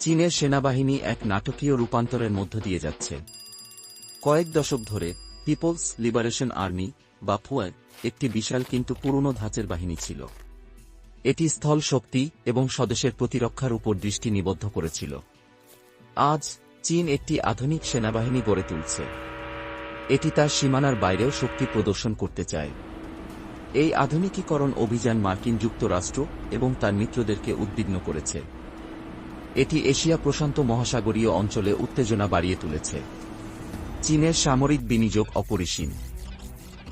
চীনের সেনাবাহিনী এক নাটকীয় রূপান্তরের মধ্য দিয়ে যাচ্ছে। কয়েক দশক ধরে পিপলস লিবারেশন আর্মি বা ফুয়ার একটি বিশাল কিন্তু পুরনো ধাঁচের বাহিনী ছিল। এটি স্থল শক্তি এবং স্বদেশের প্রতিরক্ষার উপর দৃষ্টি নিবদ্ধ করেছিল। আজ চীন একটি আধুনিক সেনাবাহিনী গড়ে তুলছে। এটি তার সীমানার বাইরেও শক্তি প্রদর্শন করতে চায়। এই আধুনিকীকরণ অভিযান মার্কিন যুক্তরাষ্ট্র এবং তার মিত্রদেরকে উদ্বিগ্ন করেছে। এটি এশিয়া প্রশান্ত মহাসাগরীয় অঞ্চলে উত্তেজনা বাড়িয়ে তুলেছে। চীনের সামরিক বিনিয়োগ অপরিসীম।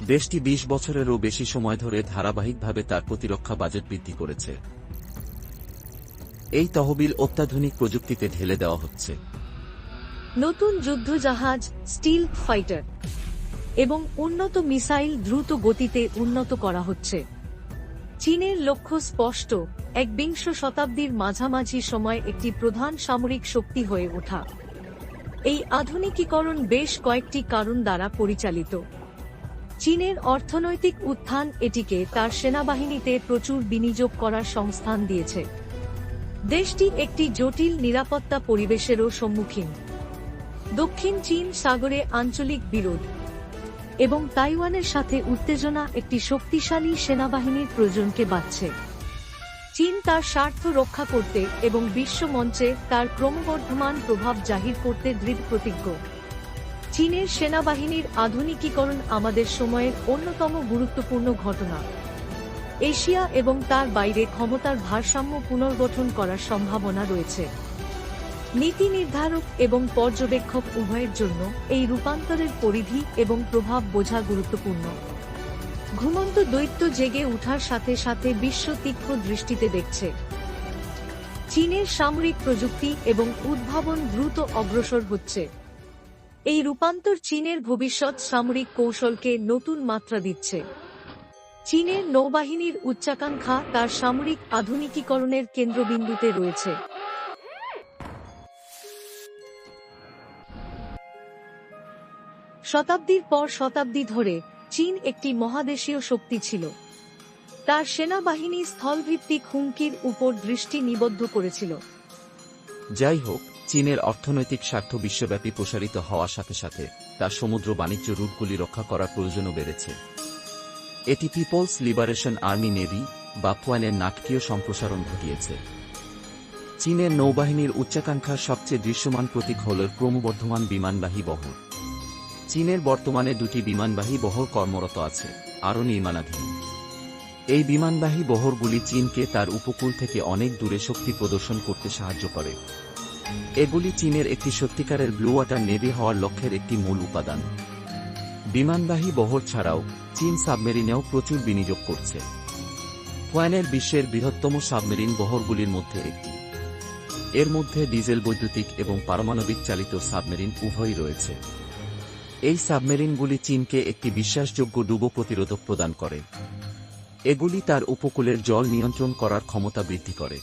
দেশটি ২০ বছরেরও বেশি সময় ধরে ধারাবাহিকভাবে তার প্রতিরক্ষা বাজেট বৃদ্ধি করেছে। এই তহবিল অত্যাধুনিক প্রযুক্তিতে ঢেলে দেওয়া হচ্ছে। নতুন যুদ্ধজাহাজ, স্টিল ফাইটার এবং উন্নত মিসাইল দ্রুত গতিতে উন্নত করা হচ্ছে। চীনের লক্ষ্য স্পষ্ট একবিংশ শতাব্দীর মাঝামাঝি সময় একটি প্রধান সামরিক শক্তি হয়ে ওঠা। এই আধুনিকীকরণ বেশ কয়েকটি কারণ দ্বারা পরিচালিত। চীনের অর্থনৈতিক উত্থান এটিকে তার সেনাবাহিনীতে প্রচুর বিনিয়োগ করার সংস্থান দিয়েছে। দেশটি একটি জটিল নিরাপত্তা পরিবেশেরও সম্মুখীন। দক্ষিণ চীন সাগরে আঞ্চলিক বিরোধ এবং তাইওয়ানের সাথে উত্তেজনা একটি শক্তিশালী সেনাবাহিনীর প্রয়োজনকে বাড়ছে। চীন তার স্বার্থ রক্ষা করতে এবং বিশ্ব মঞ্চে তার ক্রমবর্ধমান প্রভাব জাহির করতে দৃঢ় প্রতিজ্ঞ। চীনের সেনাবাহিনীর আধুনিকীকরণ আমাদের সময়ের অন্যতম গুরুত্বপূর্ণ ঘটনা। এশিয়া এবং তার বাইরে ক্ষমতার ভারসাম্য পুনর্গঠন করার সম্ভাবনা রয়েছে। নীতি নির্ধারক এবং পর্যবেক্ষক উভয়ের জন্য এই রূপান্তরের পরিধি এবং প্রভাব বোঝা গুরুত্বপূর্ণ। ঘুমন্ত দৈত্য জেগে ওঠার সাথে সাথে বিশ্ব তীক্ষ্ণ দৃষ্টিতে দেখছে। চীনের সামরিক প্রযুক্তি এবং উদ্ভাবন দ্রুত অগ্রসর হচ্ছে। এই রূপান্তর চীনের ভবিষ্যৎ সামরিক কৌশলকে নতুন মাত্রা দিচ্ছে। চীনের নৌবাহিনীর উচ্চাকাঙ্ক্ষা তার সামরিক আধুনিকীকরণের কেন্দ্রবিন্দুতে রয়েছে। শতাব্দীর পর শতাব্দী ধরে চীন একটি মহাদেশীয় শক্তি ছিল। তার সেনাবাহিনী স্থলভিত্তিক হুমকির উপর দৃষ্টি নিবদ্ধ করেছিল। যাই হোক চীনের অর্থনৈতিক স্বার্থ বিশ্বব্যাপী প্রসারিত হওয়ার সাথে সাথে তার সমুদ্র বাণিজ্য রুটগুলি রক্ষা করার প্রয়োজনও বেড়েছে। এটি পিপলস লিবারেশন আর্মি নেভি বা পুয়ানের নাটকীয় সম্প্রসারণ ঘটিয়েছে। চীনের নৌবাহিনীর উচ্চাকাঙ্ক্ষার সবচেয়ে দৃশ্যমান প্রতীক হল ক্রমবর্ধমান বিমানবাহী বহর। চীনের বর্তমানে দুটি বিমানবাহী বহর কর্মরত আছে, আরও নির্মাণাধীন। এই বিমানবাহী বহরগুলি চীনকে তার উপকূল থেকে অনেক দূরে শক্তি প্রদর্শন করতে সাহায্য করে। এগুলি চীনের একটি সত্যিকারের ব্লু ওয়াটার নেভি হওয়ার লক্ষ্যের একটি মূল উপাদান। বিমানবাহী বহর ছাড়াও চীন সাবমেরিনেও প্রচুর বিনিয়োগ করছে। কোয়ানের বিশ্বের বৃহত্তম সাবমেরিন বহরগুলির মধ্যে একটি। এর মধ্যে ডিজেল বৈদ্যুতিক এবং পারমাণবিক চালিত সাবমেরিন উভয়ই রয়েছে। এই সাবমেরিনগুলি চীনকে একটি বিশ্বাসযোগ্য ডুবো প্রতিরোধক প্রদান করে। এগুলি তার উপকূলের জল নিয়ন্ত্রণ করার ক্ষমতা বৃদ্ধি করে।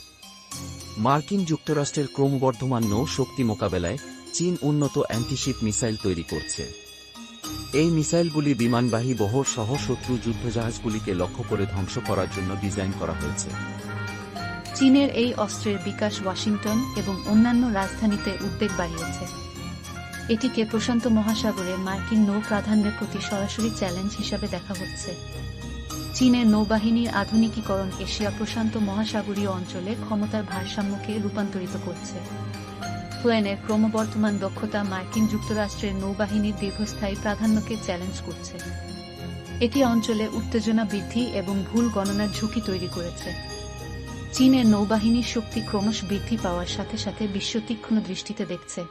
মার্কিন যুক্তরাষ্ট্রের ক্রমবর্ধমান নৌ শক্তি মোকাবেলায় চীন উন্নত অ্যান্টিশিপ মিসাইল তৈরি করছে। এই মিসাইলগুলি বিমানবাহী বহর সহ শত্রু যুদ্ধজাহাজগুলিকে লক্ষ্য করে ধ্বংস করার জন্য ডিজাইন করা হয়েছে। চীনের এই অস্ত্রের বিকাশ ওয়াশিংটন এবং অন্যান্য রাজধানীতে উদ্বেগ বাড়িয়েছে। এটিকে প্রশান্ত মহাসাগরে মার্কিন নৌ প্রাধান্যের প্রতি সরাসরি চ্যালেঞ্জ হিসাবে দেখা হচ্ছে। চীনের নৌবাহিনীর আধুনিকীকরণ এশিয়া প্রশান্ত মহাসাগরীয় অঞ্চলে ক্ষমতার ভারসাম্যকে রূপান্তরিত করছে। প্লেনের ক্রমবর্ধমান দক্ষতা মার্কিন যুক্তরাষ্ট্রের নৌবাহিনীর দীর্ঘস্থায়ী প্রাধান্যকে চ্যালেঞ্জ করছে। এটি অঞ্চলে উত্তেজনা বৃদ্ধি এবং ভুল গণনার ঝুঁকি তৈরি করেছে। চীনের নৌবাহিনীর শক্তি ক্রমশ বৃদ্ধি পাওয়ার সাথে সাথে বিশ্ব তীক্ষ্ণ দৃষ্টিতে দেখছে।